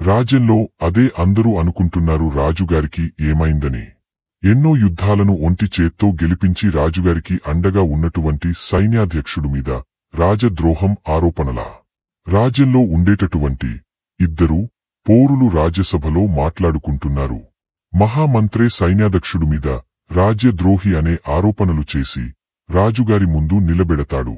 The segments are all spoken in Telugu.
రాజ్యంలో అదే అందరూ అనుకుంటున్నారు రాజుగారికి ఏమైందని. ఎన్నో యుద్ధాలను ఒంటి చేత్తో గెలిపించి రాజుగారికి అండగా ఉన్నటువంటి సైన్యాధ్యక్షుడు మీద రాజద్రోహం ఆరోపణలా. రాజ్యంలో ఉండేటటువంటి ఇద్దరు పోరులు రాజ్యసభలో మాట్లాడుకుంటున్నారు. మహామంత్రే సైన్యాధ్యక్షుడు మీద రాజ్యద్రోహి అనే ఆరోపణలు చేసి రాజుగారి ముందు నిలబెడతాడు.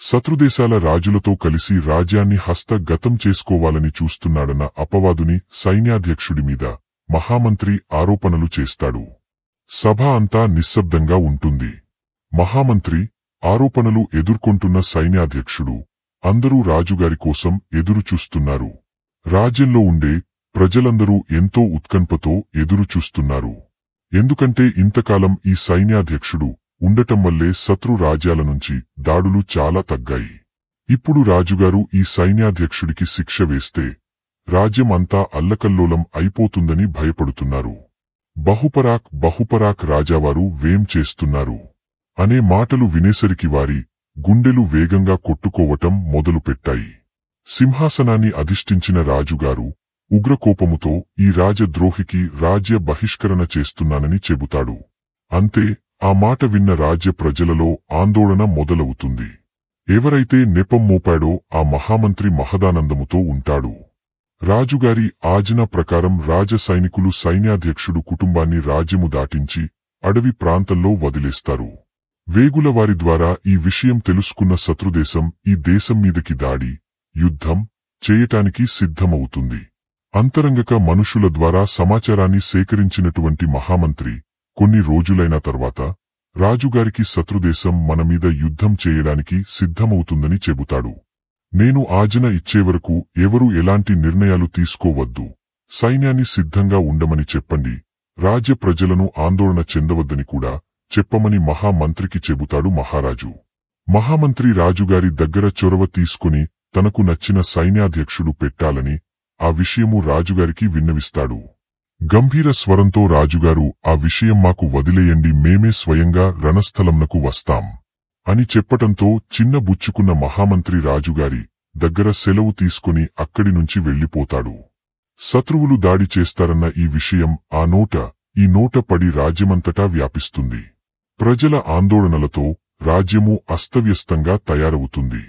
శత్రుదేశాల రాజులతో కలిసి రాజ్యాన్ని హస్తగతం చేసుకోవాలని చూస్తున్నాడన్న అపవాదుని సైన్యాధ్యక్షుడి మీద మహామంత్రి ఆరోపణలు చేస్తాడు. సభ అంతా నిశ్శబ్దంగా ఉంటుంది. మహామంత్రి ఆరోపణలు ఎదుర్కొంటున్న సైన్యాధ్యక్షుడు అందరూ రాజుగారి కోసం ఎదురుచూస్తున్నారు. రాజ్యంలో ఉండే ప్రజలందరూ ఎంతో ఉత్కంఠతో ఎదురుచూస్తున్నారు. ఎందుకంటే ఇంతకాలం ఈ సైన్యాధ్యక్షుడు ఉండటం వల్లే శత్రు రాజ్యాల నుంచి దాడులు చాలా తగ్గాయి. ఇప్పుడు రాజుగారు ఈ సైన్యాధ్యక్షుడికి శిక్ష వేస్తే రాజ్యం అంతా అల్లకల్లోలం అయిపోతుందని భయపడుతున్నారు. బహుపరాక్ బహుపరాక్ రాజావారు వేం చేస్తున్నారు? అనే మాటలు వినేసరికి వారి గుండెలు వేగంగా కొట్టుకోవటం మొదలుపెట్టాయి. సింహాసనాన్ని అధిష్ఠించిన రాజుగారు ఉగ్రకోపముతో ఈ రాజద్రోహికి రాజ్య బహిష్కరణ చేస్తున్నానని చెబుతాడు. అంతే ఆ మాట విన్న రాజ్య ప్రజలలో ఆందోళన మొదలవుతుంది. ఎవరైతే నెపం మోపాడో ఆ మహామంత్రి మహదానందముతో ఉంటాడు. రాజుగారి ఆజ్ఞ ప్రకారం రాజ సైనికులు సైన్యాధ్యక్షుడు కుటుంబాన్ని రాజ్యము దాటించి అడవి ప్రాంతంలో వదిలేస్తారు. వేగులవారి ద్వారా ఈ విషయం తెలుసుకున్న శత్రుదేశం ఈ దేశం మీదకి దాడి యుద్ధం చేయటానికి సిద్ధమవుతుంది. అంతరంగక మనుషుల ద్వారా సమాచారాన్ని సేకరించినటువంటి మహామంత్రి కొన్ని రోజులైన తర్వాత రాజుగారికి శత్రుదేశం మనమీద యుద్ధం చేయడానికి సిద్ధమవుతుందని చెబుతాడు. నేను ఆజన ఇచ్చేవరకు ఎవరూ ఎలాంటి నిర్ణయాలు తీసుకోవద్దు. సైన్యాన్ని సిద్ధంగా ఉండమని చెప్పండి. రాజ్య ప్రజలను ఆందోళన చెందవద్దని కూడా చెప్పమని మహామంత్రికి చెబుతాడు మహారాజు. మహామంత్రి రాజుగారి దగ్గర చొరవ తీసుకుని తనకు నచ్చిన సైన్యాధ్యక్షుడు పెట్టాలని ఆ విషయము రాజుగారికి విన్నవిస్తాడు. గంభీర స్వరంతో రాజుగారు ఆ విషయం మాకు వదిలేయండి మేమే స్వయంగా రణస్థలంనకు వస్తాం అని చెప్పటంతో చిన్న బుచ్చుకున్న మహామంత్రి రాజుగారి దగ్గర సెలవు తీసుకుని అక్కడి నుంచి వెళ్ళిపోతాడు శత్రువులు దాడి చేస్తారన్న ఈ విషయం ఆ నోట ఈ నోట పడి రాజ్యమంతటా వ్యాపిస్తుంది. ప్రజల ఆందోళనలతో రాజ్యము అస్తవ్యస్తంగా తయారవుతుంది.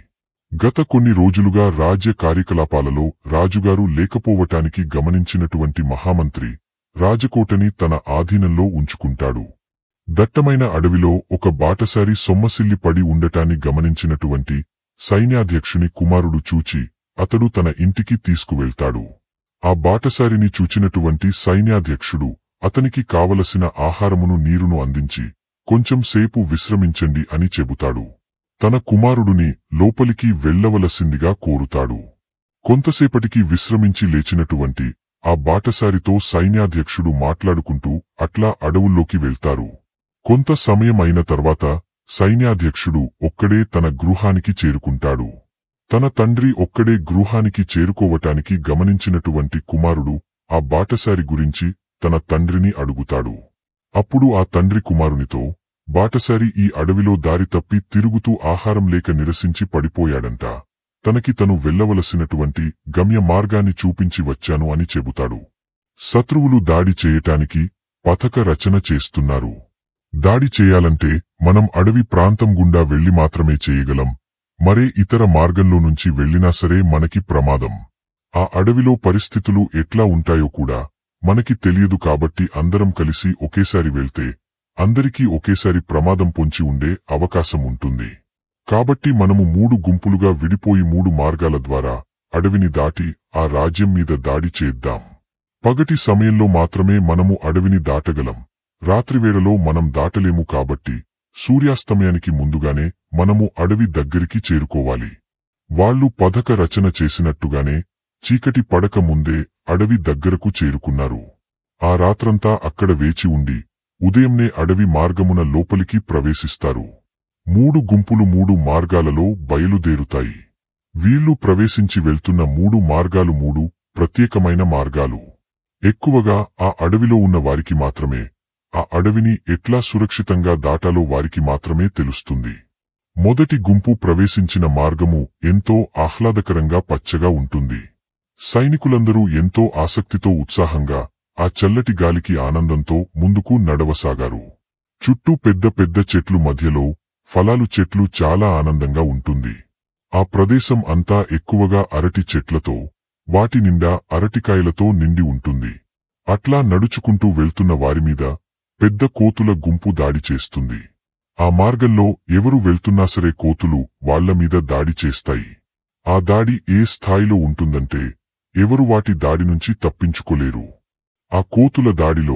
గత కొన్ని రోజులుగా రాజ్య కార్యకలాపాలలో రాజుగారు లేకపోవటానికి గమనించినటువంటి మహామంత్రి రాజకోటని తన ఆధీనంలో ఉంచుకుంటాడు. దట్టమైన అడవిలో ఒక బాటసారి సొమ్మసిల్లి పడి ఉండటాన్ని గమనించినటువంటి సైన్యాధ్యక్షుని కుమారుడు చూచి అతడు తన ఇంటికి తీసుకువెళ్తాడు. ఆ బాటసారిని చూచినటువంటి సైన్యాధ్యక్షుడు అతనికి కావలసిన ఆహారమును నీరును అందించి కొంచెం సేపు విశ్రమించండి అని చెబుతాడు. తన కుమారుడుని లోపలికి వెళ్ళవలసిందిగా కోరుతాడు. కొంతసేపటికి విశ్రమించి లేచినటువంటి ఆ బాటసారితో సైన్యాధ్యక్షుడు మాట్లాడుకుంటూ అట్లా అడవుల్లోకి వెళ్తారు. కొంత సమయం అయిన తర్వాత సైన్యాధ్యక్షుడు ఒక్కడే తన గృహానికి చేరుకుంటాడు. తన తండ్రి ఒక్కడే గృహానికి చేరుకోవటానికి గమనించినటువంటి కుమారుడు ఆ బాటసారి గురించి తన తండ్రిని అడుగుతాడు. అప్పుడు ఆ తండ్రి కుమారునితో బాటసారి ఈ అడవిలో దారి తప్పి తిరుగుతూ ఆహారం లేక నిరసించి పడిపోయాడంట. తనకి తను వెళ్ళవలసినటువంటి గమ్య మార్గాన్ని చూపించి వచ్చాను అని చెబుతాడు. శత్రువులు దాడి చేయటానికి పథక రచన చేస్తున్నారు. దాడి చేయాలంటే మనం అడవి ప్రాంతం గుండా వెళ్ళి మాత్రమే చేయగలం. మరే ఇతర మార్గంలో నుంచి వెళ్ళినా సరే మనకి ప్రమాదం. ఆ అడవిలో పరిస్థితులు ఎట్లా ఉంటాయో కూడా మనకి తెలియదు కాబట్టి అందరం కలిసి ఒకేసారి వెళ్తే అందరికీ ఒకేసారి ప్రమాదం పొంచి ఉండే అవకాశం ఉంటుంది. కాబట్టి మనము మూడు గుంపులుగా విడిపోయి మూడు మార్గాల ద్వారా అడవిని దాటి ఆ రాజ్యం మీద దాడి చేద్దాం. పగటి సమయంలో మాత్రమే మనము అడవిని దాటగలం. రాత్రివేళలో మనం దాటలేము కాబట్టి సూర్యాస్తమయానికి ముందుగానే మనము అడవి దగ్గరికి చేరుకోవాలి. వాళ్ళు పథక రచన చేసినట్టుగానే చీకటి పడక ముందే అడవి దగ్గరకు చేరుకున్నారు. ఆ రాత్రంతా అక్కడ వేచి ఉండి ఉదయంనే అడవి మార్గమున లోపలికి ప్రవేశిస్తారు. మూడు గుంపులు మూడు మార్గాలలో బయలుదేరుతాయి. వీళ్ళు ప్రవేశించి వెళ్తున్న మూడు మార్గాలు మూడు ప్రత్యేకమైన మార్గాలు. ఎక్కువగా ఆ అడవిలో ఉన్న వారికి మాత్రమే ఆ అడవిని ఎట్లా సురక్షితంగా దాటాలో వారికి మాత్రమే తెలుస్తుంది. మొదటి గుంపు ప్రవేశించిన మార్గము ఎంతో ఆహ్లాదకరంగా పచ్చగా ఉంటుంది. సైనికులందరూ ఎంతో ఆసక్తితో ఉత్సాహంగా ఆ చల్లటి గాలికి ఆనందంతో ముందుకు నడవసాగారు. చుట్టూ పెద్ద పెద్ద చెట్లు మధ్యలో ఫలాలు చెట్లు చాలా ఆనందంగా ఉంటుంది. ఆ ప్రదేశం అంతా ఎక్కువగా అరటి చెట్లతో వాటి నిండా అరటికాయలతో నిండి ఉంటుంది. అట్లా నడుచుకుంటూ వెళ్తున్న వారిమీద పెద్ద కోతుల గుంపు దాడి చేస్తుంది. ఆ మార్గంలో ఎవరు వెళ్తున్నా సరే కోతులు వాళ్ళమీద దాడి చేస్తాయి. ఆ దాడి ఏ స్థాయిలో ఉంటుందంటే ఎవరు వాటి దాడి నుంచి తప్పించుకోలేరు. ఆ కోతుల దాడిలో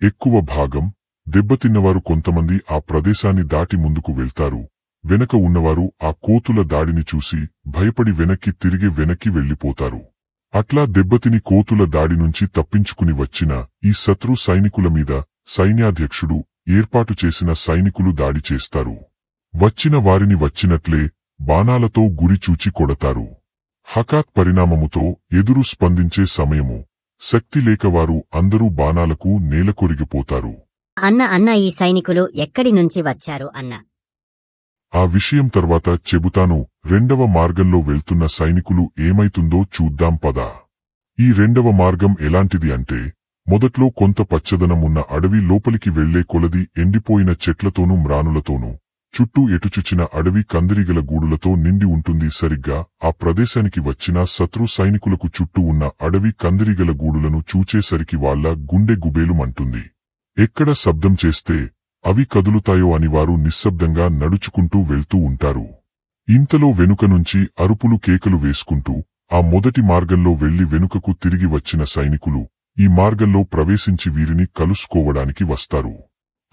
ఎక్కువ భాగం దెబ్బతిన్నవారు కొంతమంది ఆ ప్రదేశాన్ని దాటి ముందుకు వెళ్తారు. వెనక ఉన్నవారు ఆ కోతుల దాడిని చూసి భయపడి వెనక్కి తిరిగి వెనక్కి వెళ్ళిపోతారు అట్లా దెబ్బతిని కోతుల దాడి నుంచి తప్పించుకుని వచ్చిన ఈ శత్రు సైనికుల మీద సైన్యాధ్యక్షుడు ఏర్పాటు చేసిన సైనికులు దాడి చేస్తారు. వచ్చిన వారిని వచ్చినట్లే బాణాలతో గురిచూచి కొడతారు. హకాత్ పరిణామముతో ఎదురు స్పందించే సమయము. శక్తి లేకవారు అందరూ బాణాలకు నేలకొరిగిపోతారు అన్న అన్న ఈ సైనికులు ఎక్కడి నుంచి వచ్చారు అన్న? ఆ విషయం తర్వాత చెబుతాను రెండవ మార్గంలో వెళ్తున్న సైనికులు ఏమైతుందో చూద్దాం పదా. ఈ రెండవ మార్గం ఎలాంటిది అంటే మొదట్లో కొంత పచ్చదనం ఉన్న అడవి లోపలికి వెళ్ళే కొలది ఎండిపోయిన చెట్లతోనూ మ్రానులతోనూ. చుట్టూ ఎటుచుచిన అడవి కందిరిగల గూడులతో నిండి ఉంటుంది సరిగ్గా. ఆ ప్రదేశానికి వచ్చిన శత్రు సైనికులకు చుట్టూ ఉన్న అడవి కందిరిగల గూడులను చూచేసరికి వాళ్ళ గుండె గుబేలుమంటుంది. ఎక్కడ శబ్దం చేస్తే అవి కదులుతాయో అని వారు నిశ్శబ్దంగా నడుచుకుంటూ వెళ్తూ ఉంటారు. ఇంతలో వెనుక నుంచి అరుపులు కేకలు వేసుకుంటూ ఆ మొదటి మార్గంలో వెళ్ళి వెనుకకు తిరిగి వచ్చిన సైనికులు ఈ మార్గంలో ప్రవేశించి వీరిని కలుసుకోవడానికి వస్తారు.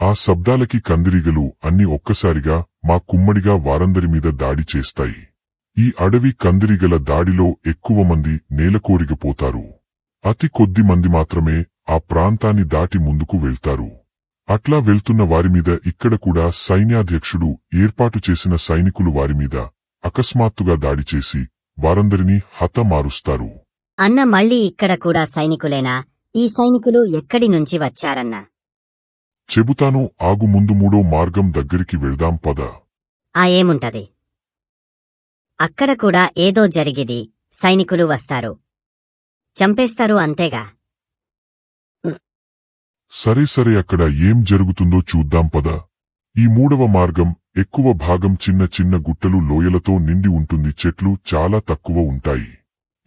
ఆ శబ్దాలకి కందిరీగలు అన్ని ఒక్కసారిగా మా కుమ్మడిగా వారందరి మీద దాడి చేస్తాయి. ఈ అడవి కందిరీగల దాడిలో ఎక్కువ మంది నేలకోరిగపోతారు అతి కొద్ది మంది మాత్రమే ఆ ప్రాంతాన్ని దాటి ముందుకు వెళ్తారు. అట్లా వెళ్తున్న వారిమీద ఇక్కడ కూడా సైన్యాధ్యక్షుడు ఏర్పాటు చేసిన సైనికులు వారిమీద అకస్మాత్తుగా దాడి చేసి వారందరినీ హతమారుస్తారు అన్న మళ్ళీ ఇక్కడ కూడా సైనికులేనా? ఈ సైనికులు ఎక్కడి నుంచి వచ్చారన్నా? చెబుతాను ఆగు ముందు మూడో మార్గం దగ్గరికి వెళ్దాం పద. ఆ ఏముంటది? అక్కడ కూడా ఏదో జరిగిది సైనికులు వస్తారు. చంపేస్తారు అంతేగా? సరే సరే అక్కడ ఏం జరుగుతుందో చూద్దాం పద. ఈ మూడవ మార్గం ఎక్కువ భాగం చిన్న చిన్న గుట్టలు లోయలతో నిండి ఉంటుంది చెట్లు చాలా తక్కువ ఉంటాయి.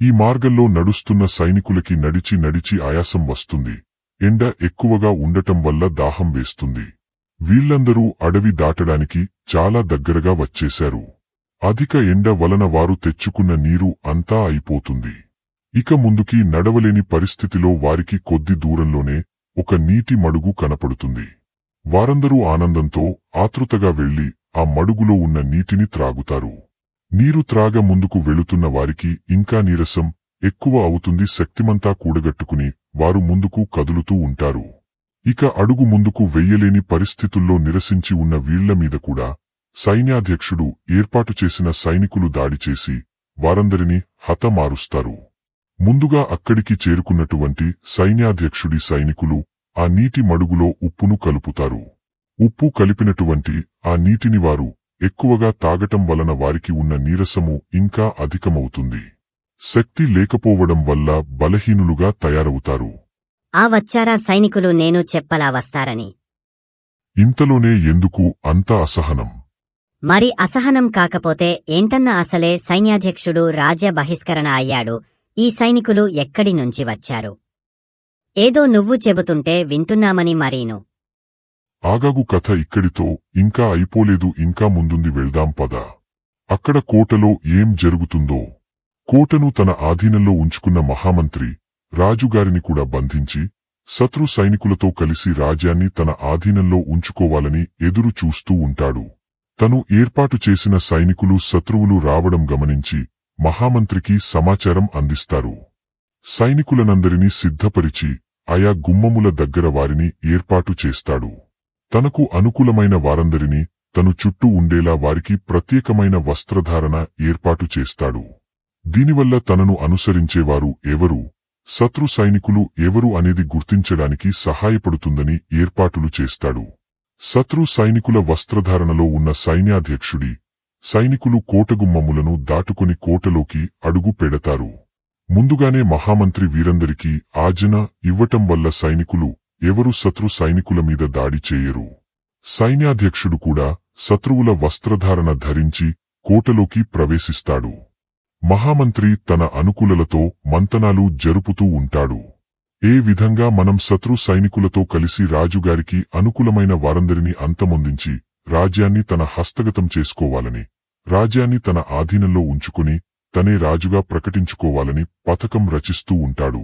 ఈ మార్గంలో నడుస్తున్న సైనికులకి నడిచి నడిచి ఆయాసం వస్తుంది. ఎండ ఎక్కువగా ఉండటం వల్ల దాహం వేస్తుంది. వీళ్ళందరూ అడవి దాటడానికి చాలా దగ్గరగా వచ్చేశారు. అధిక ఎండ వలన వారు తెచ్చుకున్న నీరు అంతా అయిపోతుంది. ఇక ముందుకి నడవలేని పరిస్థితిలో వారికి కొద్ది దూరంలోనే ఒక నీటి మడుగు కనపడుతుంది. వారందరూ ఆనందంతో ఆతృతగా వెళ్ళి ఆ మడుగులో ఉన్న నీటిని త్రాగుతారు. నీరు త్రాగ ముందుకు వెళుతున్న వారికి ఇంకా నీరసం ఎక్కువ అవుతుంది శక్తిమంతా కూడగట్టుకుని వారు ముందుకు కదులుతూ ఉంటారు. ఇక అడుగు ముందుకు వెయ్యలేని పరిస్థితుల్లో నిరసించి ఉన్న వీళ్ళమీద కూడా సైన్యాధ్యక్షుడు ఏర్పాటు చేసిన సైనికులు దాడి చేసి వారందరినీ హతమారుస్తారు. ముందుగా అక్కడికి చేరుకున్నటువంటి సైన్యాధ్యక్షుడి సైనికులు ఆ నీటి మడుగులో ఉప్పును కలుపుతారు. ఉప్పు కలిపినటువంటి ఆ నీటిని వారు ఎక్కువగా తాగటం వలన వారికి ఉన్న నీరసము ఇంకా అధికమవుతుంది. శక్తి లేకపోవడం వల్ల బలహీనులుగా తయారవుతారు. ఆ వచ్చారా సైనికులు నేను చెప్పలా వస్తారని. ఇంతలోనే ఎందుకు అంత అసహనం? మరి అసహనం కాకపోతే ఏంటన్న అసలే సైన్యాధ్యక్షుడు రాజ్య బహిష్కరణ అయ్యాడు. ఈ సైనికులు ఎక్కడి నుంచి వచ్చారు? ఏదో నువ్వు చెబుతుంటే వింటున్నామని మరీను. ఆగాగు కథ ఇక్కడితో ఇంకా అయిపోలేదు ఇంకా ముందుంది వెళ్దాం పద. అక్కడ కోటలో ఏం జరుగుతుందో. కోటను తన ఆధీనంలో ఉంచుకున్న మహామంత్రి రాజుగారిని కూడా బంధించి శత్రు సైనికులతో కలిసి రాజ్యాన్ని తన ఆధీనంలో ఉంచుకోవాలని ఎదురు చూస్తూ ఉంటాడు. తను ఏర్పాటు చేసిన సైనికులు శత్రువులు రావడం గమనించి మహామంత్రికి సమాచారం అందిస్తారు. సైనికులనందరినీ సిద్ధపరిచి ఆయా గుమ్మముల దగ్గర వారిని ఏర్పాటు చేస్తాడు. తనకు అనుకూలమైన వారందరినీ తను చుట్టూ ఉండేలా వారికి ప్రత్యేకమైన వస్త్రధారణ ఏర్పాటు చేస్తాడు. దీనివల్ల తనను అనుసరించేవారు ఎవరు? శత్రు సైనికులు ఎవరు అనేది గుర్తించడానికి సహాయపడుతుందని ఏర్పాటులు చేస్తాడు. శత్రు సైనికుల వస్త్రధారణలో ఉన్న సైన్యాధ్యక్షుడి సైనికులు కోటగుమ్మములను దాటుకుని కోటలోకి అడుగు పెడతారు. ముందుగానే మహామంత్రి వీరందరికీ ఆజన ఇవ్వటం వల్ల సైనికులు ఎవరు శత్రు సైనికుల మీద దాడి చేయరు. సైన్యాధ్యక్షుడు కూడా శత్రువుల వస్త్రధారణ ధరించి కోటలోకి ప్రవేశిస్తాడు. మహామంత్రి తన అనుకూలలతో మంతనాలు జరుపుతూ ఉంటాడు. ఏ విధంగా మనం శత్రు సైనికులతో కలిసి రాజుగారికి అనుకూలమైన వారందరినీ అంతమొందించి రాజ్యాన్ని తన హస్తగతం చేసుకోవాలని రాజ్యాన్ని తన ఆధీనంలో ఉంచుకుని తనే రాజుగా ప్రకటించుకోవాలని పథకం రచిస్తూ ఉంటాడు.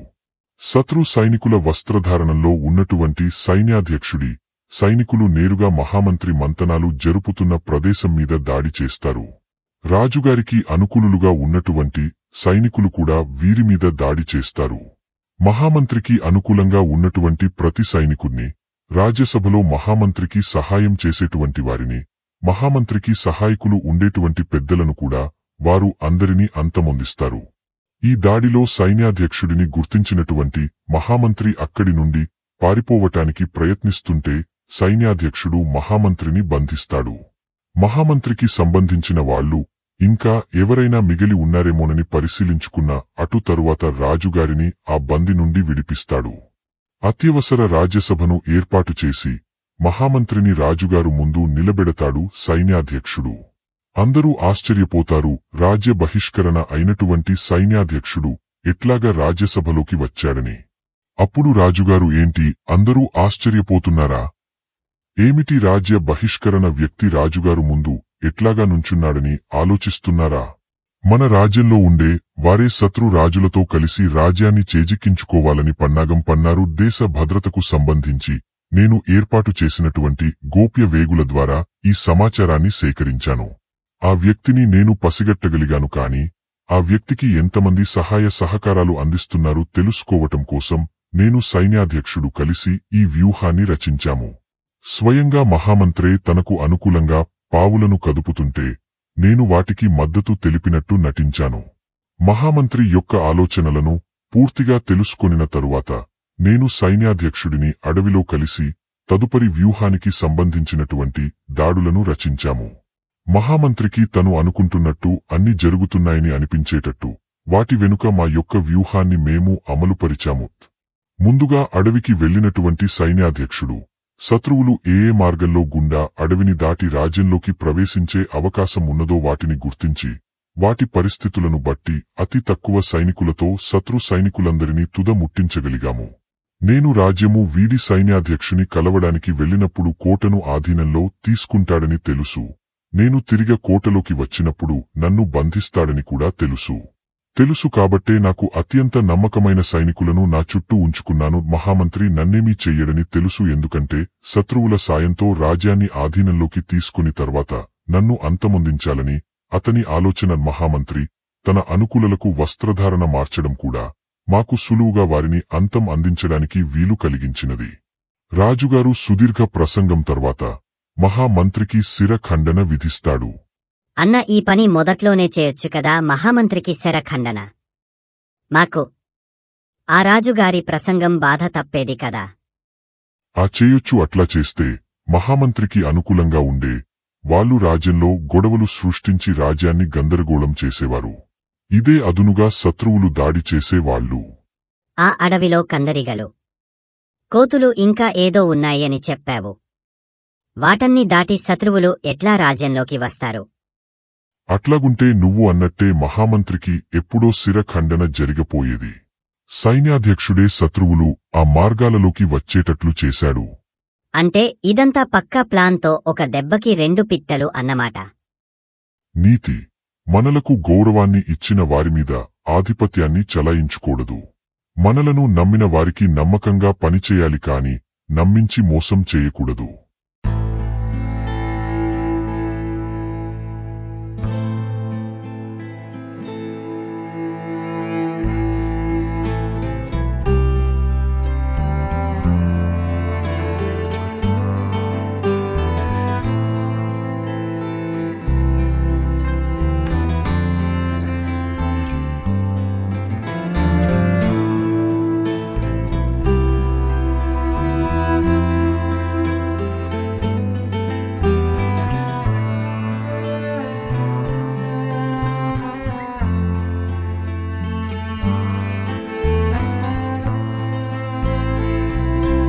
శత్రు సైనికుల వస్త్రధారణంలో ఉన్నటువంటి సైన్యాధ్యక్షుడి సైనికులు నేరుగా మహామంత్రి మంతనాలు జరుపుతున్న ప్రదేశం మీద దాడి చేస్తారు. రాజుగారికి అనుకూలులుగా ఉన్నటువంటి సైనికులు కూడా వీరిమీద దాడి చేస్తారు. మహామంత్రికి అనుకూలంగా ఉన్నటువంటి ప్రతి సైనికుణ్ణి రాజ్యసభలో మహామంత్రికి సహాయం చేసేటువంటి వారిని మహామంత్రికి సహాయకులు ఉండేటువంటి పెద్దలను కూడా వారు అందరినీ అంతమొందిస్తారు. ఈ దాడిలో సైన్యాధ్యక్షుడిని గుర్తించినటువంటి మహామంత్రి అక్కడి నుండి పారిపోవటానికి ప్రయత్నిస్తుంటే సైన్యాధ్యక్షుడు మహామంత్రిని బంధిస్తాడు. మహామంత్రికి సంబంధించిన వాళ్ళు ఇంకా ఎవరైనా మిగిలి ఉన్నారేమోనని పరిశీలించుకున్న అటు తరువాత రాజుగారిని ఆ బంది నుండి విడిపిస్తాడు. అత్యవసర రాజ్యసభను ఏర్పాటు చేసి మహామంత్రిని రాజుగారు ముందు నిలబెడతాడు సైన్యాధ్యక్షుడు. అందరూ ఆశ్చర్యపోతారు రాజ్య బహిష్కరణ అయినటువంటి సైన్యాధ్యక్షుడు ఎట్లాగా రాజ్యసభలోకి వచ్చాడని. అప్పుడు రాజుగారు ఏంటి అందరూ ఆశ్చర్యపోతున్నారా? ఏమిటి రాజ్య బహిష్కరణ వ్యక్తి రాజుగారు ముందు ఎట్లాగా నుంచున్నాడని ఆలోచిస్తున్నారా? మన రాజ్యంలో ఉండే వారే శత్రు రాజులతో కలిసి రాజ్యాన్ని చేజిక్కించుకోవాలని పన్నాగం పన్నారు దేశ భద్రతకు సంబంధించి నేను ఏర్పాటు చేసినటువంటి గోప్య వేగుల ద్వారా ఈ సమాచారాన్ని సేకరించాను. ఆ వ్యక్తిని నేను పసిగట్టగలిగాను కాని ఆ వ్యక్తికి ఎంతమంది సహాయ సహకారాలు అందిస్తున్నారు తెలుసుకోవటం కోసం నేను సైన్యాధ్యక్షుడు కలిసి ఈ వ్యూహాన్ని రచించాము. స్వయంగా మహామంత్రే తనకు అనుకూలంగా పావులను కదుపుతుంటే నేను వాటికి మద్దతు తెలిపినట్టు నటించాను. మహామంత్రి యొక్క ఆలోచనలను పూర్తిగా తెలుసుకొనిన తరువాత నేను సైన్యాధ్యక్షుడిని అడవిలో కలిసి తదుపరి వ్యూహానికి సంబంధించినటువంటి దాడులను రచించాము. మహామంత్రికి తను అనుకుంటున్నట్టు అన్ని జరుగుతున్నాయని అనిపించేటట్టు వాటి వెనుక మా యొక్క వ్యూహాన్ని మేము అమలుపరిచాము. ముందుగా అడవికి వెళ్ళినటువంటి సైన్యాధ్యక్షుడు శత్రువులు ఏ ఏ మార్గంలో గుండా అడవిని దాటి రాజ్యంలోకి ప్రవేశించే అవకాశం ఉన్నదో వాటిని గుర్తించి వాటి పరిస్థితులను బట్టి అతి తక్కువ సైనికులతో శత్రు సైనికులందరినీ తుదముట్టించగలిగాము నేను రాజ్యము వీడి సైన్యాధ్యక్షుని కలవడానికి వెళ్ళినప్పుడు కోటను ఆధీనంలో తీసుకుంటాడని తెలుసు. నేను తిరిగ కోటలోకి వచ్చినప్పుడు నన్ను బంధిస్తాడని కూడా తెలుసు. తెలుసు కాబట్టే నాకు అత్యంత నమ్మకమైన సైనికులను నా చుట్టూ ఉంచుకున్నాను. మహామంత్రి నన్నేమీ చెయ్యడని తెలుసు ఎందుకంటే శత్రువుల సాయంతో రాజ్యాన్ని ఆధీనంలోకి తీసుకుని తర్వాత నన్ను అంతమొందించాలని అతని ఆలోచన మహామంత్రి తన అనుకూలలకు వస్త్రధారణ మార్చడం కూడా మాకు సులువుగా వారిని అంతం అందించడానికి వీలు కలిగించినది. రాజుగారు సుదీర్ఘ ప్రసంగం తర్వాత మహామంత్రికి శిరఖండన విధిస్తాడు. అన్న ఈ పని మొదట్లోనే చేయొచ్చు కదా మహామంత్రికి శరఖండన మాకు ఆ రాజుగారి ప్రసంగం బాధ తప్పేది కదా. ఆ చేయొచ్చు అట్లా చేస్తే మహామంత్రికి అనుకూలంగా ఉండే వాళ్ళు రాజ్యంలో గొడవలు సృష్టించి రాజ్యాన్ని గందరగోళం చేసేవారు. ఇదే అదునుగా శత్రువులు దాడి చేసేవాళ్ళు ఆ అడవిలో కందరిగలు. కోతులు ఇంకా ఏదో ఉన్నాయని చెప్పావు. వాటన్ని దాటి శత్రువులు ఎట్లా రాజ్యంలోకి వస్తారు? అట్లాగుంటే నువ్వు అన్నట్టే మహామంత్రికి ఎప్పుడో శిరఖండన జరిగపోయేది. సైన్యాధ్యక్షుడే శత్రువులు ఆ మార్గాలలోకి వచ్చేటట్లు చేశాడు. అంటే ఇదంతా పక్కా ప్లాన్తో ఒక దెబ్బకి రెండు పిట్టలు అన్నమాట. నీతి మనలకు గౌరవాన్ని ఇచ్చిన వారిమీద ఆధిపత్యాన్ని చలాయించుకూడదు. మనలను నమ్మిన వారికి నమ్మకంగా పనిచేయాలి కాని నమ్మించి మోసం చేయకూడదు.